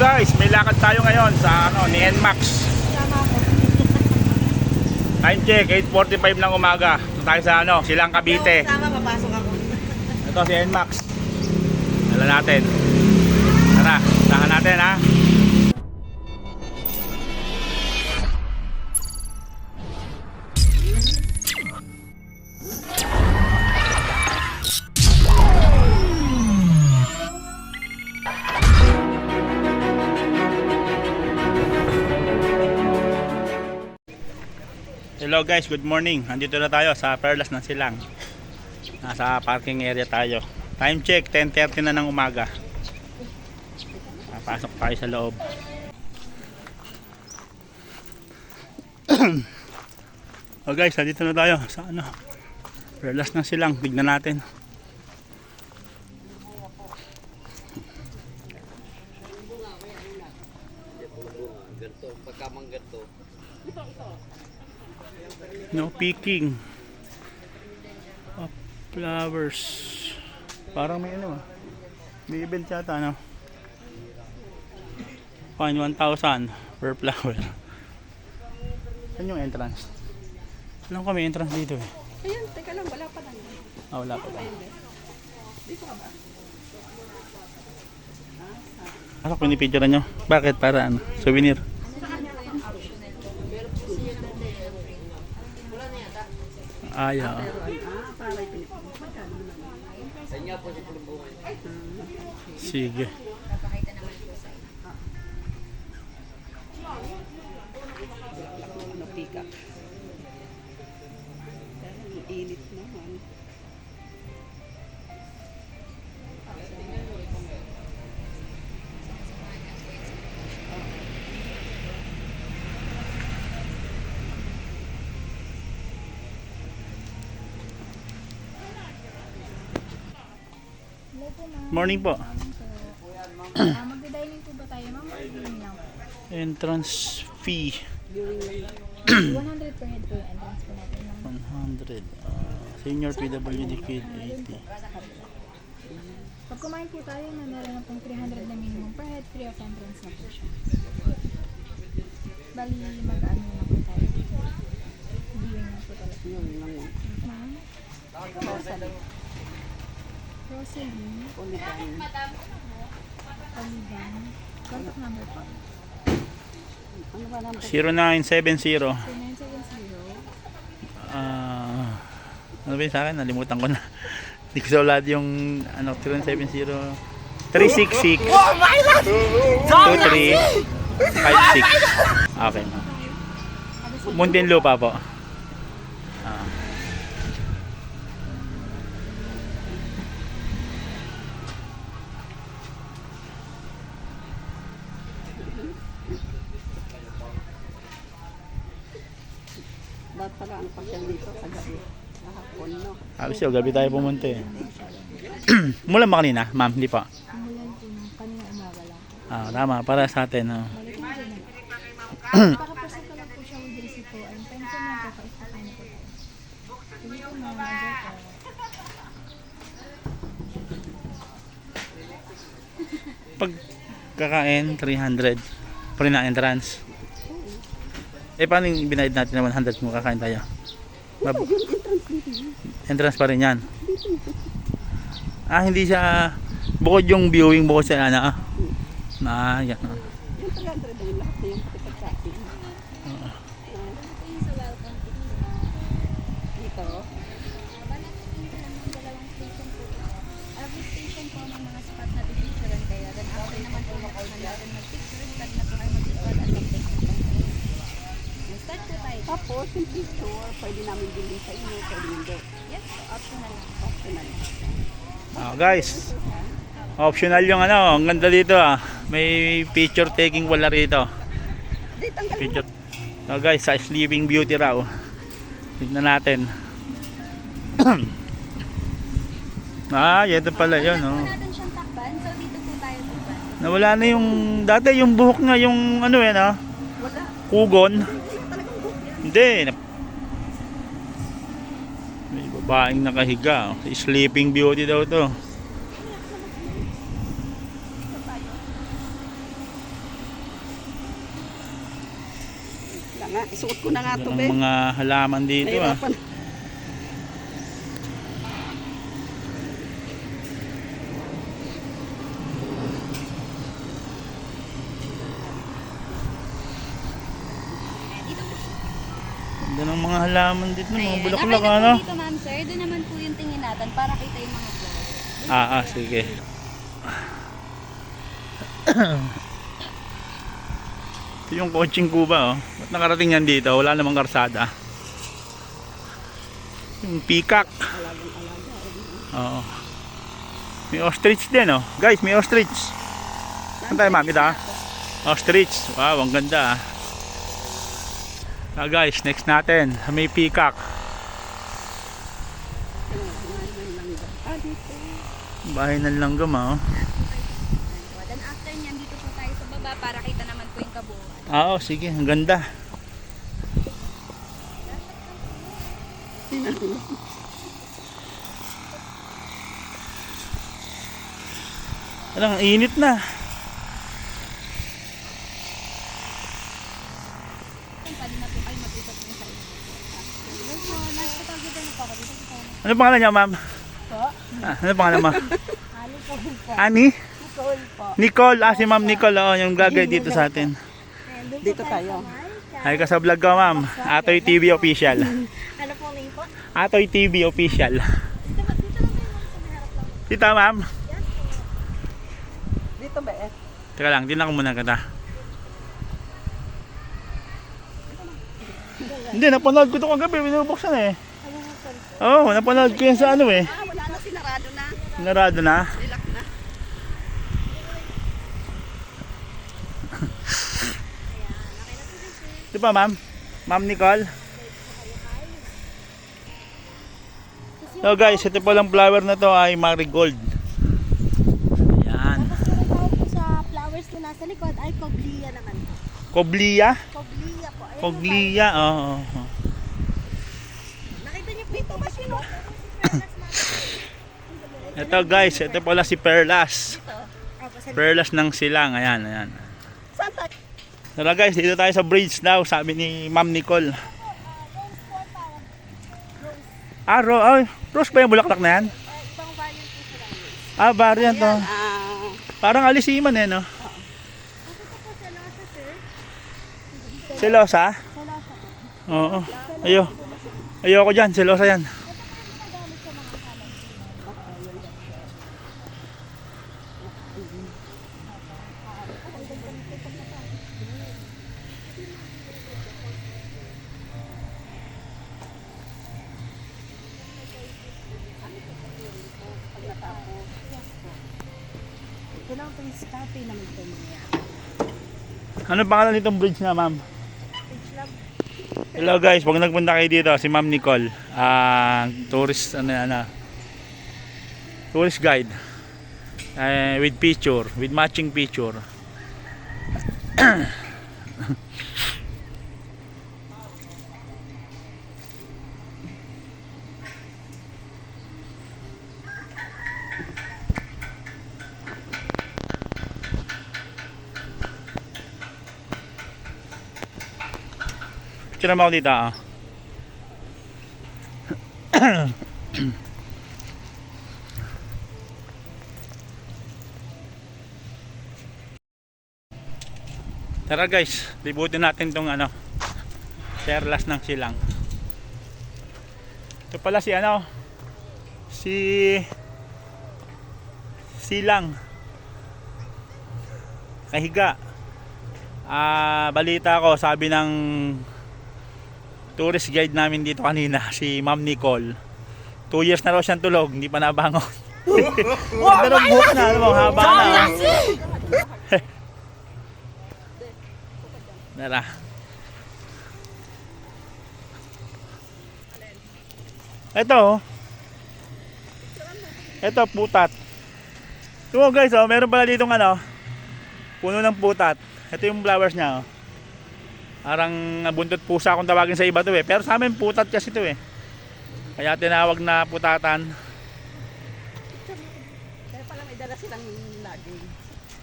guys, may lakad tayo ngayon sa ano ni NMAX. Time check, 8.45 ng umaga. Ito tayo sa ano, Silang Cavite. Tama, papasok ako. Ito si NMAX. Dala natin. Tara, tahan natin ha. Hello guys, good morning. Andito na tayo sa Perlas ng Silang. Nasa parking area tayo. Time check, 10.30 na ng umaga. Papasok tayo sa loob. oh guys, andito na tayo sa ano. Perlas ng Silang. Tignan natin. No peeking. Of flowers. Parang may ano ah. May event yata ano. Fine 1,000 per flower. Saan yung entrance? Alam ko may entrance dito eh. Ayun, teka lang, wala pa lang. Ah, wala pa ba? Dito ka ba? Ano pinipicture nyo? Bakit? Para ano? Souvenir? Ayaw. Sige. Pero ang init naman. Morning po. Ah, magda-dining po ba tayo ma'am? Entrance fee. 100 per head po yung entrance po natin ma'am. 100. Ah, senior PWD kid 80. Pag kumain po tayo na meron na pong 300 na minimum per head, free of entrance na po siya. Bali, mag-ano na po tayo. Viewing na po talaga. Yan. Ma'am? Rosalie, Oligan. Olivan. Contact number po. Ano ba naman? 0970. 0970 Ah, ano ba yun sa akin? Nalimutan ko na. Hindi ko sa ulat yung ano, 0970 366 2356 Okay ma'am. Muntinlupa po. Ah. Dapat pala ang pasyal dito sa gabi. Kahapon, no? Sabi siya, gabi tayo pumunta eh. Mulan ba kanina? Ma'am, hindi pa. Umulan po ng kanina umaga lang. Ah, tama, para sa atin. ah. Balik na dyan na. Pakapasok ko lang po siya. And time ko na po, kaistakain na po tayo. Sige po ma'am, enjoy po. Pag kakain, 300. Pa rin na entrance. Eh, paano yung binayad natin na 100 kung kakain tayo? Mab- entrance pa rin yan. Ah, hindi siya bukod yung viewing bukod sa ano. ah. Na, yan. ah. Tapos, yung picture, pwede namin bilhin sa inyo, pwede hindi. Yes, optional lang. Optional. Ah, guys, optional yung ano, ang ganda dito ah. May picture taking wala rito. Picture. So guys, sa Sleeping Beauty raw. Tignan natin. ah, ito pala yun, oh. natin siyang takban. So dito po tayo takban. Nawala na yung dati yung buhok nga yung ano yan ah. Wala. Kugon. Hindi. May babaeng nakahiga. Sleeping beauty daw to. Nga, isuot ko na nga ito. Ang mga halaman dito ah. Mga halaman dito, mga Ayan. bulaklak Okay na ano. po dito, ma'am, sir. Doon naman po yung tingin natin para kita yung mga flowers. Ah, ah, sige. Ito yung coaching Cuba oh. Ba't nakarating yan dito? Wala namang karsada. Yung peacock. Oo. May ostrich din oh. Guys, may ostrich. Saan tayo makita? Ostrich. Wow, ang ganda ah. Ah guys, next natin. May peacock. Ah. Bahay ng langgam ah. oh. Then after niyan, dito po tayo sa baba para kita naman po yung kabuuan. Ah, oh, sige, ang ganda. Alang, init na. Kung pwede na po kayo mag-isot ng sa inyo. Medyo, last ko pag na po ako dito. dito. Ano pangalan niya, ma'am? Po? Ah, ano pangalan po po. Ani? Nicole po. Nicole. Ah, si ma'am Nicole. Oh, yung vlogger dito sa atin. Dito tayo. Ay ka sa vlog ko, ma'am. Atoy TV official. Ano po name po? Atoy TV official. Dito, ma'am ma'am. Dito ba eh? Teka lang, tinan ko muna kita. Hindi, napanood ko ito kagabi. Binubuksan eh. Oo, oh, napanood ko yan sa ano eh. Ah, wala na, sinarado na. Narado na. Relax na. Di ba ma'am? Ma'am Nicole? So guys, ito palang flower na to ay marigold. Yan. Tapos yung tawag po sa flowers na nasa likod ay Coblia naman po. Koblia? Coblia po. Ayan Koglia, oo. Oh, oh. Nakita niyo po ito ba sino? Ito guys, ito pala si Perlas. Sa Perlas ng silang. Ayan, ayan. Tayo? Tara guys, dito tayo sa bridge daw, sabi ni Ma'am Nicole. Ah, ro ay, rose ba yung bulaklak na yan? Ah, variant to. Ah, Parang alisiman eh, no? Selosa? Oo. Ayo. Ayoko dyan, selosa yan. Nagamit sa mga kalan. Ito lang po yung scape naman po mga yan. Ano pangalan nitong bridge na, ma'am? Hello guys, pag nagpunta kayo dito, si Ma'am Nicole, ah tourist ano ah, tourist guide. Eh, with picture, with matching picture. Picture mo dito, ah. Tara guys, libutin natin tong ano, Sherlas ng silang. Ito pala si ano, si Silang. Kahiga. Ah, balita ko, sabi ng tourist guide namin dito kanina, si Ma'am Nicole. Two years na raw siyang tulog, hindi pa nabangon. Ganda ng buhok na, ano mo, haba na. Tara. Ito oh. Ito putat. Ito guys oh, meron pala ditong ano, puno ng putat. Ito yung flowers niya oh. Parang buntot pusa kung tawagin sa iba to eh. Pero sa amin putat kasi to eh. Kaya tinawag na putatan. kaya pala may dala silang lagi.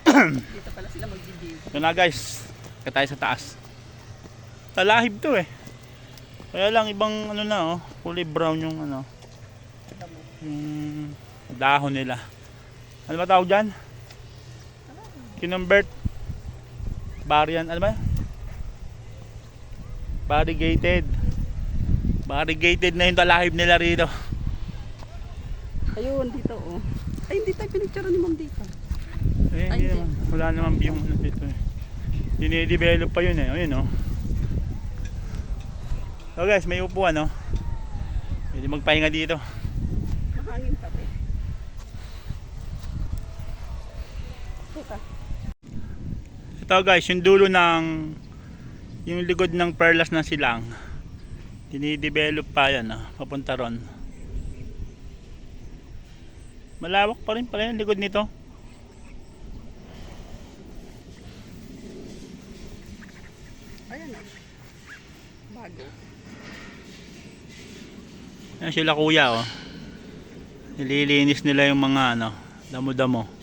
Dito pala sila mag-video. Ito na guys. Kaya tayo sa taas. Talahib to eh. Kaya lang ibang ano na oh, kulay brown yung ano, yung dahon nila. Ano ba tawag dyan? Kinumbert Variant, ano ba? Variegated. Variegated na yung talahib nila rito. Ayun, dito oh. Ay, hindi tayo pinicture ni ma'am dito. Eh, Ay, hindi. Wala naman yung ano dito eh. Dinidevelop pa yun eh. Ayun oh. So guys, may upuan oh. Pwede magpahinga dito. Mahangin pa eh. Ito guys, yung dulo ng yung likod ng perlas ng silang. Dinidevelop pa yan ah, papunta ron. Malawak pa rin pala yung likod nito. Ayan oh. Bago. Yan sila kuya oh. Nililinis nila yung mga ano, damo-damo.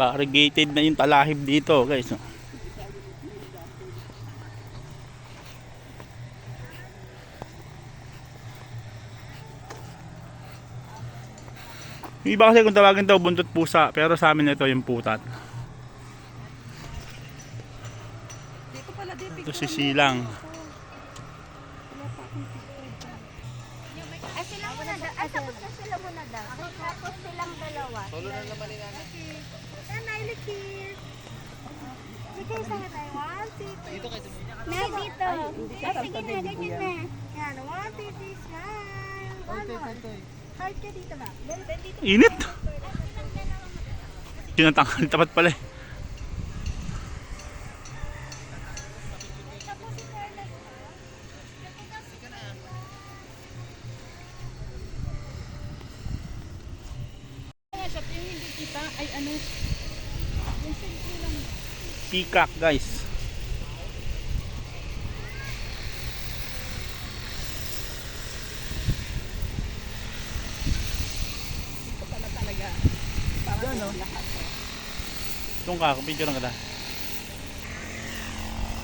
Variegated na yung talahib dito guys. oh. Yung iba kasi kung tawagin daw buntot pusa pero sa amin ito yung putat. Dito pala di Ito si Silang. Muna daw. Ay, tapos na sila muna daw. Tapos silang dalawa. Solo na naman ni Nanay. Nanay, Likis. Likis, sa nanay. One, two, three. Dito kayo Nay, dito. Ay, sige na, ganyan na. Yan, one, two, three, smile. One more. Heart ka dito ba? Init! Tinatanggal tapat pala eh. Kita ay ano. Yung simple lang. Peacock guys. Ito pala talaga. Para Yan, oh. lahat. Itong ka, picture lang kita.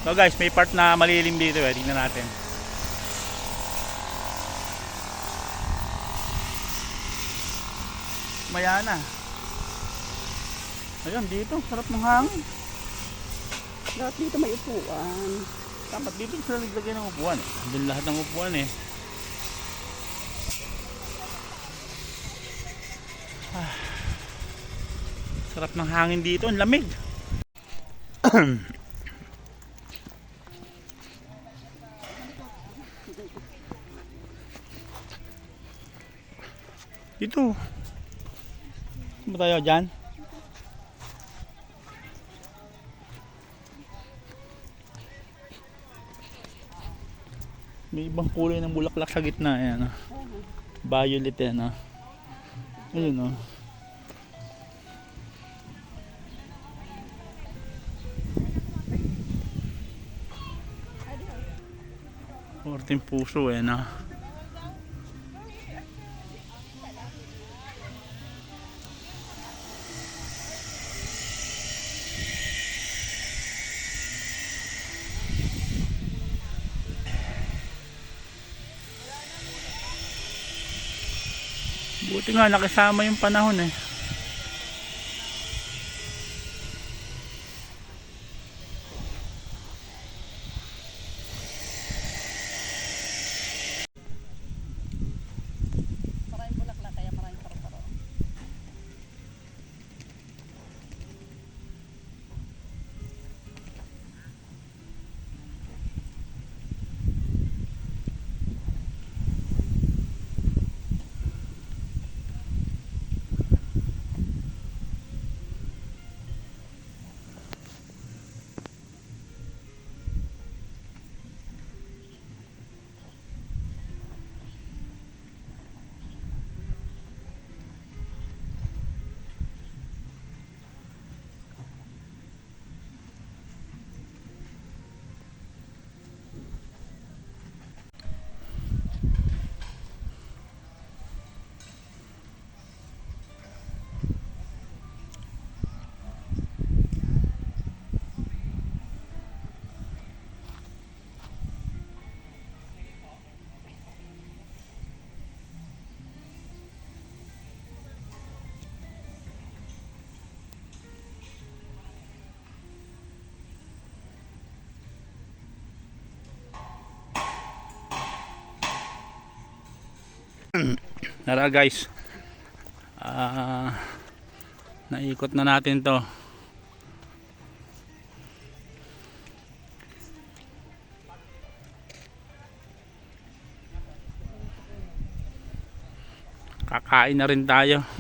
So guys, may part na malilim dito eh. Tingnan natin. Maya na. Ayun, dito. Sarap ng hangin. Lahat dito may upuan. Dapat dito sila naglagay ng upuan eh. Doon lahat ng upuan eh. Ah. Sarap ng hangin dito. Ang lamig. Dito. Saan ba tayo dyan? May ibang kulay ng bulaklak sa gitna. Ayan, oh. Violet yan. Oh. Ayun oh. Porting puso eh na. Nga nakisama yung panahon eh. Tara guys. Ah, naikot na natin to. Kakain na rin tayo.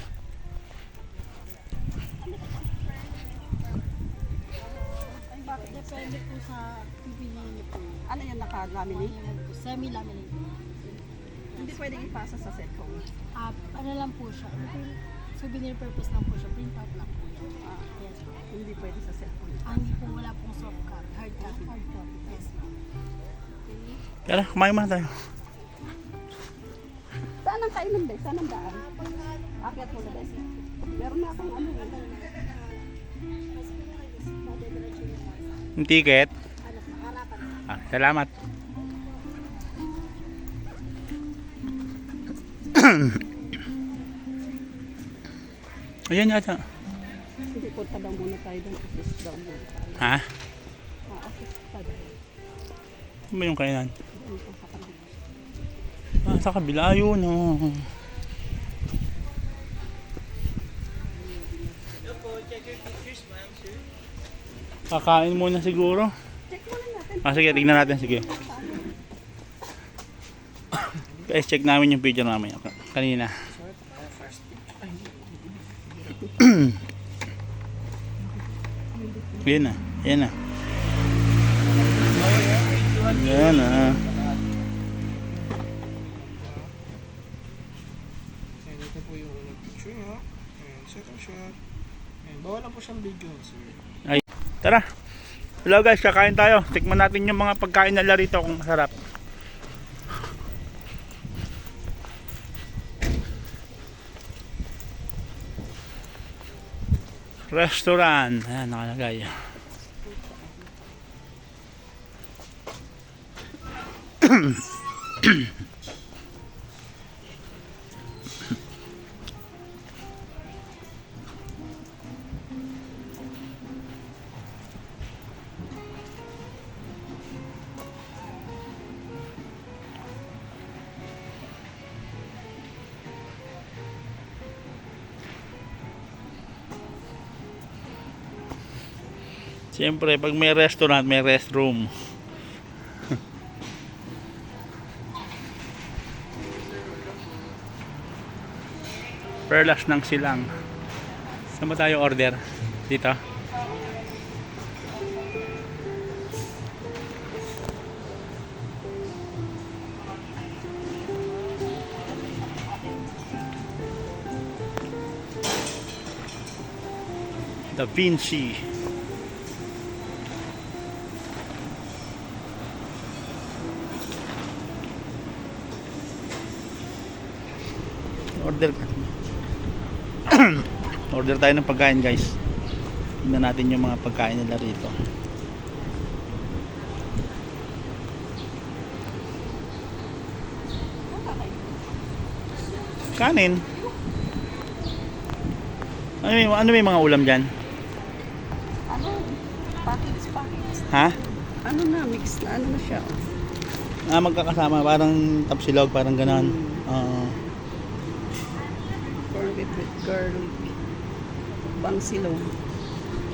Souvenir purpose lang po siya. Print out lang po yan. Ah, Yes po. hindi pwede sa cellphone. Ah, hindi po wala pong soft copy. Hard copy. Hard copy. Yes po. Tara, kumain muna tayo. Saan ang kainan, Bes? Saan ang daan? Akyat mo na, Bes. Meron na akong ano. eh. Yung ticket. Ah, salamat. Ayan yata. Hindi, punta daw muna tayo doon. Office daw muna tayo. Ha? Ah, office pa daw. Ano ba yung kainan? Doon po sa kanila. Ah, sa kabila yun. Oh. Kakain muna siguro. Check muna natin. Ah, sige, tignan natin. Sige. Guys, check namin yung picture namin kanina. Yan na. Yan na. Yan na. Ito po yung unang picture niya. Ayan, second shot. Ayan, bawal lang po siyang video, sir. Tara. Hello guys, kakain tayo. Tikman natin yung mga pagkain nila rito kung masarap. Restaurant. Ayan, nakalagay. Siyempre, pag may restaurant, may restroom. Perlas ng silang. Saan ba tayo order? Dito? Da Vinci. Order ka. Order tayo ng pagkain guys. Tingnan natin yung mga pagkain nila rito. Kanin. Ano may, ano may mga ulam dyan? Ano? Package, package. Ha? Ano na, mix na, ano na siya. Ah, magkakasama. Parang tapsilog, parang ganon. Beef with garlic. Bang silong.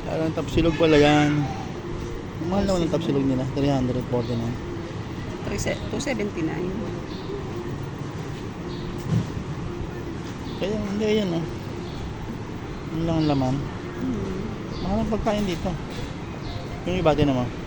parang tapsilog pala yan. Mahal naman ang tapsilog nila. 349. 279. Kaya hindi yan oh. Yun lang ang laman. Hmm. Mahal ang pagkain dito. Yung iba din naman.